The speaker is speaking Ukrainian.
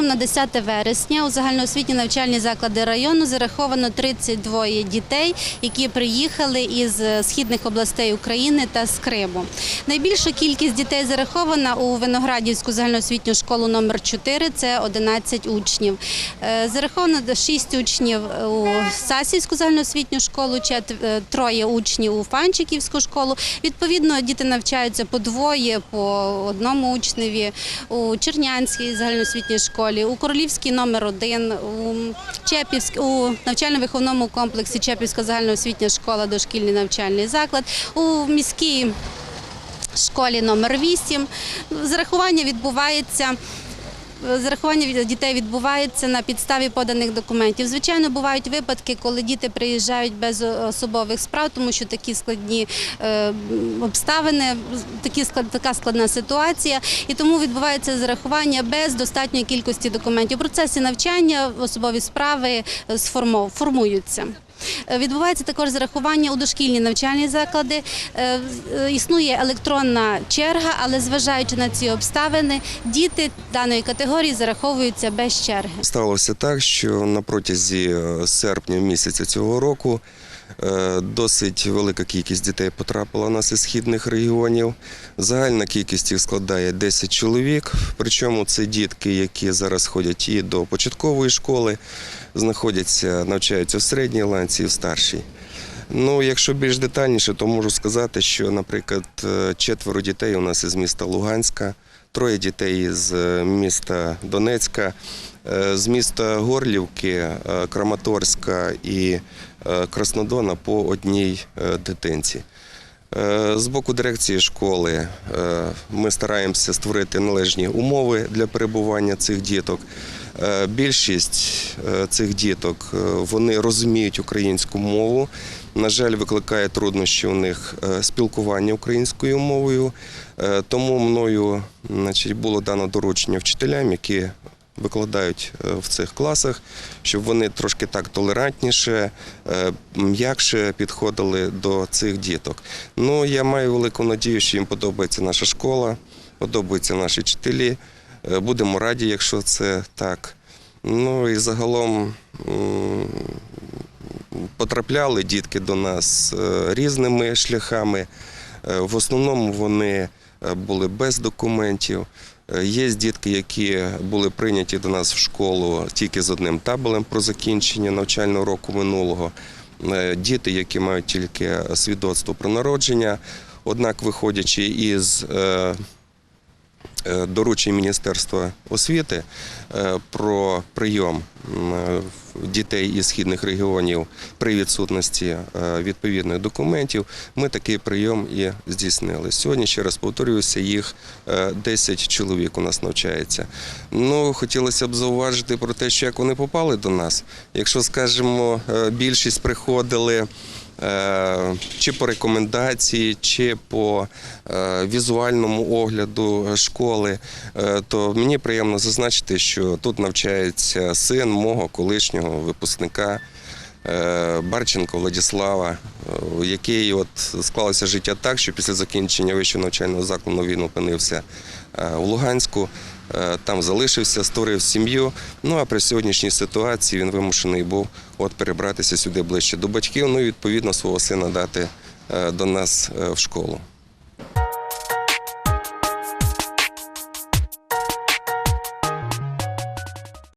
на 10 вересня у загальноосвітні навчальні заклади району зараховано 32 дітей, які приїхали із е, східних областей України та з Криму. Найбільша кількість дітей зарахована у Виноградівську загальноосвітню школу номер 4 – це 11 учнів. Е, Зараховано 6 учнів у Сасівську загальноосвітню школу, е, троє учнів у Фанчиківську школу. Відповідно, діти навчаються по двоє, по одному учневі у Чернянській загальноосвітній школі, у Королівській номер 1 у Чепівськ, у навчально-виховному комплексі Чепівська загальноосвітня школа, дошкільний навчальний заклад, у міській школі номер 8. Зарахування відбувається. Зарахування дітей відбувається на підставі поданих документів. Звичайно, бувають випадки, коли діти приїжджають без особових справ, тому що такі складні е, обставини, такі така складна ситуація, і тому відбувається зарахування без достатньої кількості документів. У процесі навчання особові справи е, формуються. Е, Відбувається також зарахування у дошкільні навчальні заклади. Е, е, Існує електронна черга, але зважаючи на ці обставини, діти даної категорії зараховуються без черги. Сталося так, що на протязі серпня місяця цього року досить велика кількість дітей потрапила у нас із східних регіонів. Загальна кількість їх складає 10 чоловік. Причому це дітки, які зараз ходять і до початкової школи, знаходяться, навчаються в середній ланці і в старшій. Ну, якщо більш детальніше, то можу сказати, що, наприклад, е, четверо дітей у нас із міста Луганська, троє дітей з е, міста Донецька, е, з міста Горлівки, е, Краматорська і е, Краснодона по одній е, дитинці. Е, З боку дирекції школи е, ми стараємося створити належні умови для перебування цих діток. Е, Більшість е, цих діток е, вони розуміють українську мову. На жаль, викликає труднощі у них е, спілкування українською мовою. Е, Тому мною значить, було дано доручення вчителям, які викладають е, в цих класах, щоб вони трошки так толерантніше, е, м'якше підходили до цих діток. Ну, я маю велику надію, що їм подобається наша школа, подобаються наші вчителі. Е, Будемо раді, якщо це так. Ну і загалом потрапляли дітки до нас різними шляхами. В основному вони були без документів. Е, Є дітки, які були прийняті до нас в школу тільки з одним табелем про закінчення навчального року минулого. Е, Діти, які мають тільки свідоцтво про народження. Однак, виходячи із е, е, доручень Міністерства освіти е, про прийом е, дітей із східних регіонів при відсутності е, відповідних документів, ми такий прийом і здійснили. Сьогодні, ще раз повторююся, їх е, 10 чоловік у нас навчається. Ну, хотілося б зауважити про те, що як вони попали до нас. Якщо, скажімо, е, більшість приходили. Е, Чи по рекомендації, чи по е, візуальному огляду школи, е, то мені приємно зазначити, що тут навчається син мого колишнього випускника Барченко Владислава, який от склалося життя так, що після закінчення вищого навчального закладу він опинився у Луганську. Е, Там залишився, створив сім'ю. Ну а при сьогоднішній ситуації він вимушений був от перебратися сюди ближче до батьків. Ну і відповідно свого сина дати е, до нас е, в школу.